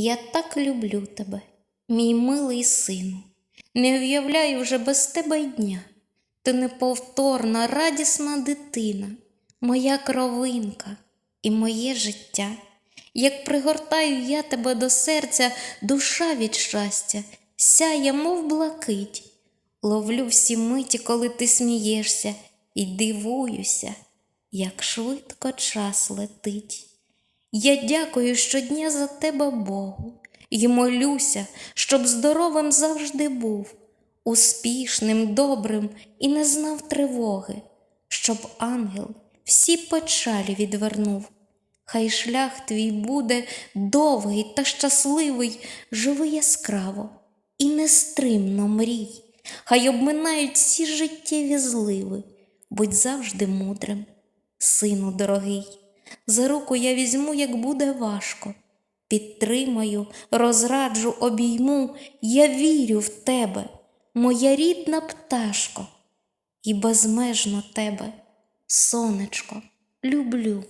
Я так люблю тебе, мій милий сину, не уявляю вже без тебе дня. Ти неповторна, радісна дитина, моя кровинка і моє життя. Як пригортаю я тебе до серця, душа від щастя, сяє, мов блакить. Ловлю всі миті, коли ти смієшся, і дивуюся, як швидко час летить. Я дякую щодня за тебе Богу, і молюся, щоб здоровим завжди був, успішним, добрим і не знав тривоги, щоб ангел всі печалі відвернув. Хай шлях твій буде довгий та щасливий, живи яскраво і нестримно мрій, хай обминають всі життєві зливи, будь завжди мудрим, сину дорогий. За руку я візьму, як буде важко. Підтримаю, розраджу, обійму, я вірю в тебе, моя рідна пташко, і безмежно тебе, сонечко, люблю.